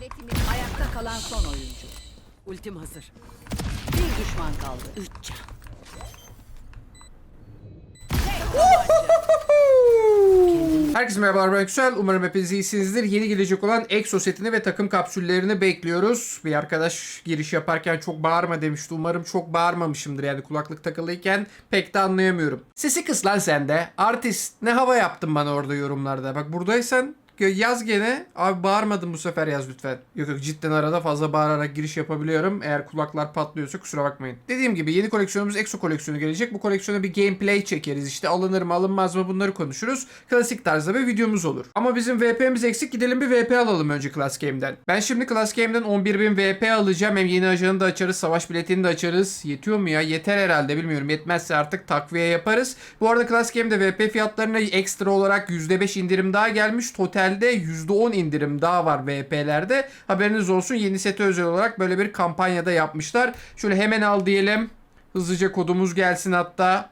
işaretimi. Ayakta kalan son oyuncu. Ultim hazır. Bir düşman kaldı. Üç can. Herkese merhabalar ben Yüksel. Umarım hepiniz iyisinizdir. Yeni gelecek olan EXO setini ve takım kapsüllerini bekliyoruz. Bir arkadaş giriş yaparken çok bağırma demişti. Umarım çok bağırmamışımdır yani kulaklık takılıyken pek de anlayamıyorum. Sesi kıs lan sen de. Artist ne hava yaptın bana orada yorumlarda. Bak buradaysan yaz gene. Abi bağırmadım bu sefer yaz lütfen. Yok yok cidden arada fazla bağırarak giriş yapabiliyorum. Eğer kulaklar patlıyorsa kusura bakmayın. Dediğim gibi yeni koleksiyonumuz EXO koleksiyonu gelecek. Bu koleksiyona bir gameplay çekeriz. İşte alınır mı alınmaz mı bunları konuşuruz. Klasik tarzda bir videomuz olur. Ama bizim VP'miz eksik. Gidelim bir VP alalım önce Class Game'den. Ben şimdi Class Game'den 11.000 VP alacağım. Hem yeni ajanı da açarız. Savaş biletini de açarız. Yetiyor mu ya? Yeter herhalde bilmiyorum. Yetmezse artık takviye yaparız. Bu arada Class Game'de VP fiyatlarına ekstra olarak %5 indirim daha gelmiş. Totalde %10 indirim daha var VP'lerde. Haberiniz olsun yeni sete özel olarak böyle bir kampanyada yapmışlar. Şöyle hemen al diyelim. Hızlıca kodumuz gelsin hatta.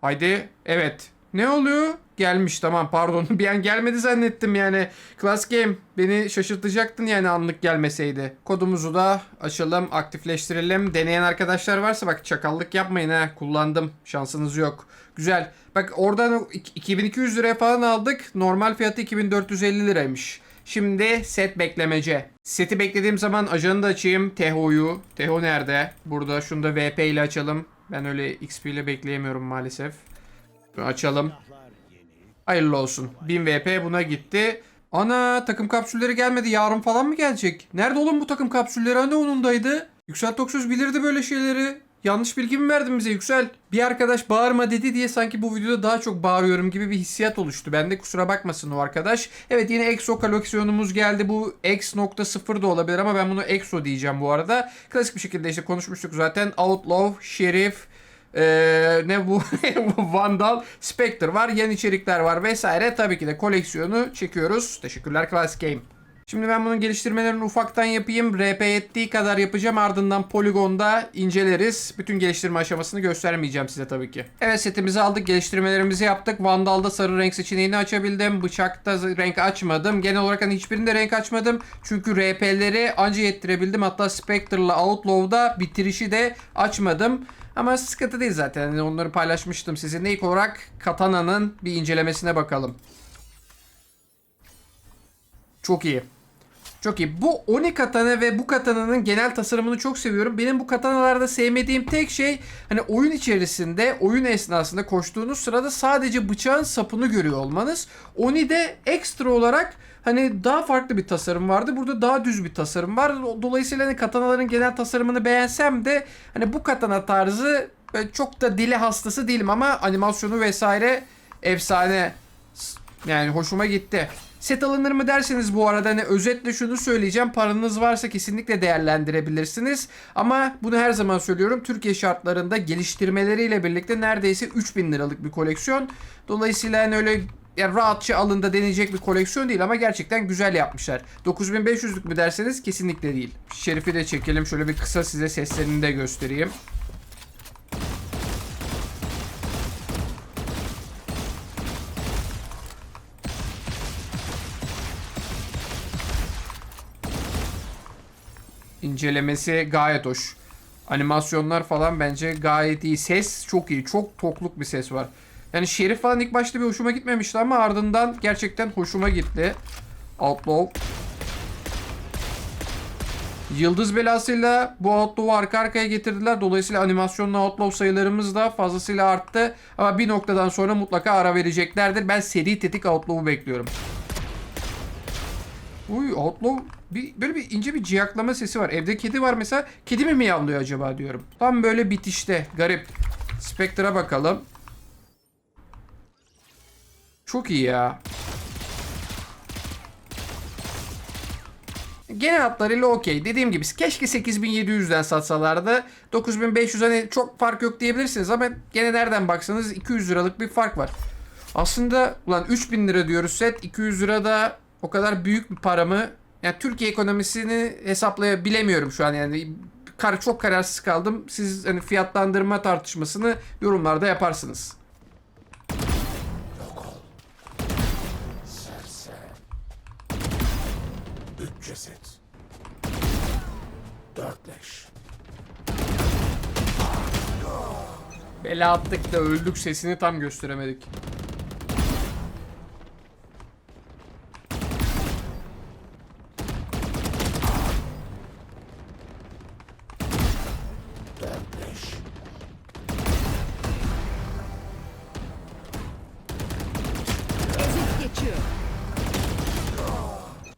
Haydi. Evet. Ne oluyor? Gelmiş tamam pardon. Bir an gelmedi zannettim yani. Class Game beni şaşırtacaktın yani anlık gelmeseydi. Kodumuzu da açalım, aktifleştirelim. Deneyen arkadaşlar varsa bak çakallık yapmayın ha. Kullandım. Şansınız yok. Güzel. Bak oradan 2200 liraya falan aldık. Normal fiyatı 2450 liraymış. Şimdi set beklemece. Seti beklediğim zaman ajanı da açayım. Teho'yu. Teho nerede? Burada. Şunu da VP ile açalım. Ben öyle XP ile bekleyemiyorum maalesef. Açalım. Hayırlı olsun. 1000 VP buna gitti. Ana takım kapsülleri gelmedi. Yarın falan mı gelecek? Nerede oğlum bu takım kapsülleri? Hani onundaydı? Yüksel Toksuz bilirdi böyle şeyleri. Yanlış bilgi mi verdin bize Yüksel? Bir arkadaş bağırma dedi diye sanki bu videoda daha çok bağırıyorum gibi bir hissiyat oluştu. Bende kusura bakmasın o arkadaş. Evet yine EXO koleksiyonumuz geldi. Bu X.0 da olabilir ama ben bunu EXO diyeceğim bu arada. Klasik bir şekilde işte konuşmuştuk zaten. Outlaw, Şerif, ee, ne bu Vandal, Spectre var, yeni içerikler var vesaire. Tabii ki de koleksiyonu çekiyoruz. Teşekkürler Class Game. Şimdi ben bunun geliştirmelerini ufaktan yapayım. RP yettiği kadar yapacağım. Ardından Polygon'da inceleriz. Bütün geliştirme aşamasını göstermeyeceğim size tabii ki. Evet setimizi aldık. Geliştirmelerimizi yaptık. Vandal'da sarı renk seçeneğini açabildim. Bıçakta renk açmadım. Genel olarak hani hiçbirinde renk açmadım. Çünkü RP'leri anca yettirebildim. Hatta Spectre'la Outlaw'da bitirişi de açmadım. Ama sıkıntı değil zaten. Yani onları paylaşmıştım sizinle. İlk olarak Katana'nın bir incelemesine bakalım. Çok iyi. Çok iyi. Bu Oni katana ve bu katananın genel tasarımını çok seviyorum. Benim bu katanalarda sevmediğim tek şey hani oyun içerisinde, oyun esnasında koştuğunuz sırada sadece bıçağın sapını görüyor olmanız. Oni'de ekstra olarak hani daha farklı bir tasarım vardı. Burada daha düz bir tasarım var. Dolayısıyla hani katanaların genel tasarımını beğensem de hani bu katana tarzı böyle çok da dili hastası değilim ama animasyonu vesaire efsane. Yani hoşuma gitti. Set alınır mı derseniz bu arada hani özetle şunu söyleyeceğim. Paranız varsa kesinlikle değerlendirebilirsiniz. Ama bunu her zaman söylüyorum. Türkiye şartlarında geliştirmeleriyle birlikte neredeyse 3000 liralık bir koleksiyon. Dolayısıyla hani öyle ya rahatça alında deneyecek bir koleksiyon değil ama gerçekten güzel yapmışlar. 9500'lük mü derseniz kesinlikle değil. Şerif'i de çekelim. Şöyle bir kısa size seslerini de göstereyim. İncelemesi gayet hoş. Animasyonlar falan bence gayet iyi. Ses çok iyi. Çok tokluk bir ses var. Yani Şerif falan ilk başta bir hoşuma gitmemişti ama ardından gerçekten hoşuma gitti. Outlaw. Yıldız belasıyla bu Outlaw'u arka arkaya getirdiler. Dolayısıyla animasyonla Outlaw sayılarımız da fazlasıyla arttı. Ama bir noktadan sonra mutlaka ara vereceklerdir. Ben seri tetik Outlaw'u bekliyorum. Uy Outlaw bir, böyle bir ince bir ciyaklama sesi var. Evde kedi var mesela. Kedi mi miyavlıyor acaba diyorum. Tam böyle bitişte. Garip. Spectre'a bakalım. Çok iyi ya. Genel hatlarıyla okey. Dediğim gibi keşke 8700'den satsalardı. 9500 hani çok fark yok diyebilirsiniz ama gene nereden baksanız 200 liralık bir fark var. Aslında ulan 3000 lira diyoruz set 200 lira da o kadar büyük bir para mı? Yani Türkiye ekonomisini hesaplayabilemiyorum şu an yani kar çok kararsız kaldım. Siz hani fiyatlandırma tartışmasını yorumlarda yaparsınız. Bela attık da öldük sesini tam gösteremedik.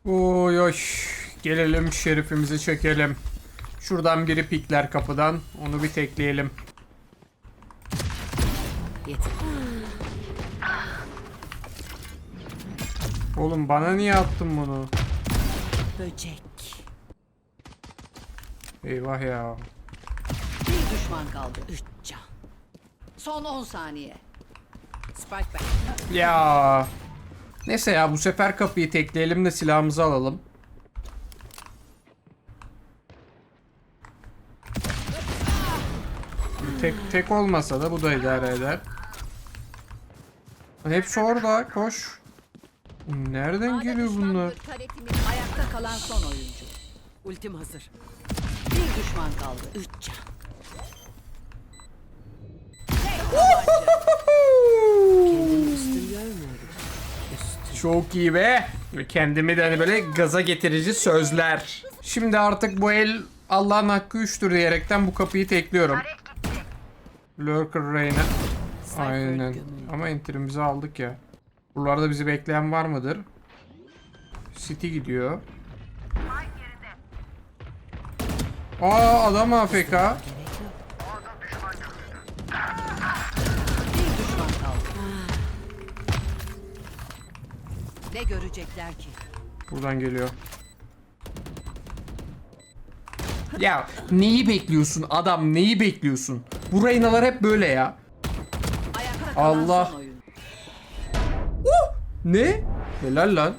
Oy oy. Gelelim şerifimizi çekelim. Şuradan biri pikler kapıdan. Onu bir tekleyelim. Yeter. Oğlum bana niye attın bunu? Böcek. Eyvah ya. Bir düşman kaldı. Üç can. Son 10 saniye. Spike back. Ya. Neyse ya bu sefer kapıyı tekleyelim de silahımızı alalım. Tek tek olmasa da bu da idare eder. Hepsi orada koş. Nereden geliyor bunlar? Ayakta kalan son oyuncu. Ultim hazır. Bir düşman kaldı. Üç can. Kendini üstün görmüyorum. Çok iyi be. Kendimi de hani böyle gaza getirici sözler. Şimdi artık bu el Allah'ın hakkı üçtür diyerekten bu kapıyı tekliyorum. Lurker Reyna. Aynen. Ama enterimizi aldık ya. Buralarda bizi bekleyen var mıdır? City gidiyor. Aa adam AFK. Ne görecekler ki? Buradan geliyor. Ya neyi bekliyorsun adam neyi bekliyorsun? Bu Reynalar hep böyle ya. Allah. son oyuncu. Ne? Helal lan.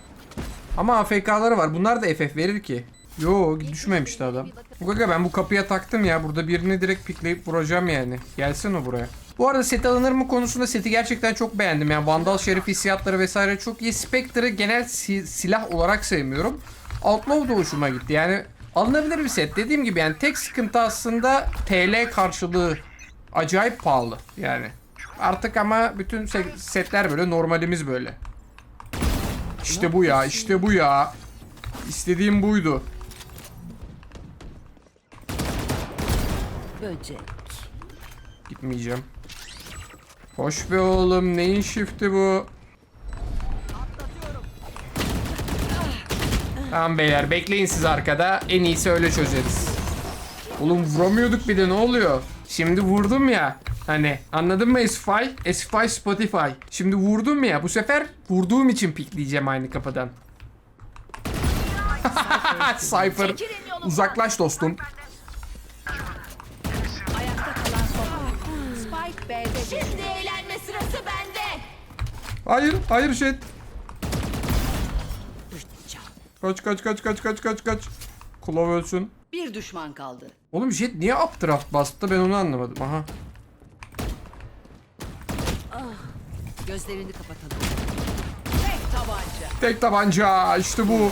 Ama AFK'ları var. Bunlar da FF verir ki. Yo düşmemişti adam. Gaga ben bu kapıya taktım ya. Burada birini direkt pikleyip vuracağım yani. Gelsin o buraya. Bu arada set alınır mı konusunda seti gerçekten çok beğendim. Yani Vandal Şerif hissiyatları vesaire çok iyi. Spectre'ı genel si- silah olarak sevmiyorum. Outlaw da hoşuma gitti. Yani alınabilir bir set. Dediğim gibi yani tek sıkıntı aslında TL karşılığı acayip pahalı yani. Artık ama bütün se- setler böyle normalimiz böyle. İşte bu ya, işte bu ya. İstediğim buydu. Böcek. Gitmeyeceğim. Hoş be oğlum, neyin shift'i bu? Tamam beyler, bekleyin siz arkada. En iyisi öyle çözeriz. Oğlum vuramıyorduk bir de ne oluyor? Şimdi vurdum ya. Hani anladın mı Esfy? Esfy Spotify. Şimdi vurdum ya. Bu sefer vurduğum için pikleyeceğim aynı kapıdan. Cypher. Uzaklaş dostum. Ayakta kalan son oyuncu. Spike B'de düştü. Şimdi eğlenme sırası bende. Hayır, hayır can. Kaç kaç kaç kaç kaç kaç kaç. Kulov ölsün. Bir düşman kaldı. Oğlum Jet niye updraft bastı ben onu anlamadım. Aha. Gözlerini kapatalım. Tek tabanca. Tek tabanca işte bu.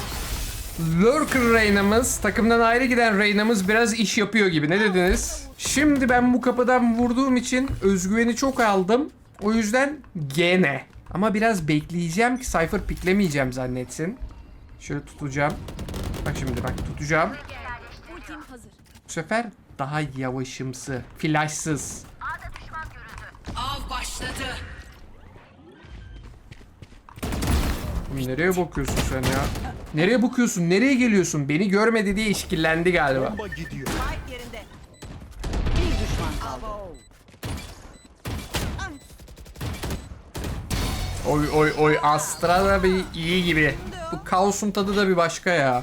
Lurker Reyna'mız, takımdan ayrı giden Reyna'mız biraz iş yapıyor gibi. Ne dediniz? Şimdi ben bu kapıdan vurduğum için özgüveni çok aldım. O yüzden gene. Ama biraz bekleyeceğim ki Cypher piklemeyeceğim zannetsin. Şöyle tutacağım. Bak şimdi bak tutacağım. Bu sefer daha yavaşımsı, flashsız. Başladı. Nereye bakıyorsun sen ya? Nereye bakıyorsun? Nereye geliyorsun? Beni görmedi diye işkillendi galiba. Bomba gidiyor. Spike yerinde. Bir düşman kaldı. Oy oy oy Astra da bir iyi gibi. Bu kaosun tadı da bir başka ya.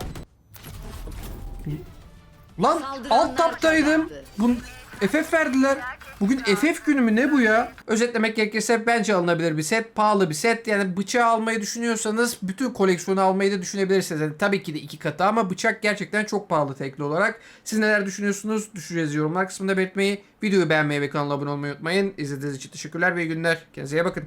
Lan alt taptaydım. Bun FF verdiler. Bugün FF günü mü ne bu ya? Özetlemek gerekirse bence alınabilir bir set. Pahalı bir set. Yani bıçağı almayı düşünüyorsanız bütün koleksiyonu almayı da düşünebilirsiniz. Yani tabii ki de iki katı ama bıçak gerçekten çok pahalı tekli olarak. Siz neler düşünüyorsunuz? Düşüneceğiz yorumlar kısmında belirtmeyi. Videoyu beğenmeyi ve kanala abone olmayı unutmayın. İzlediğiniz için teşekkürler ve iyi günler. Kendinize iyi bakın.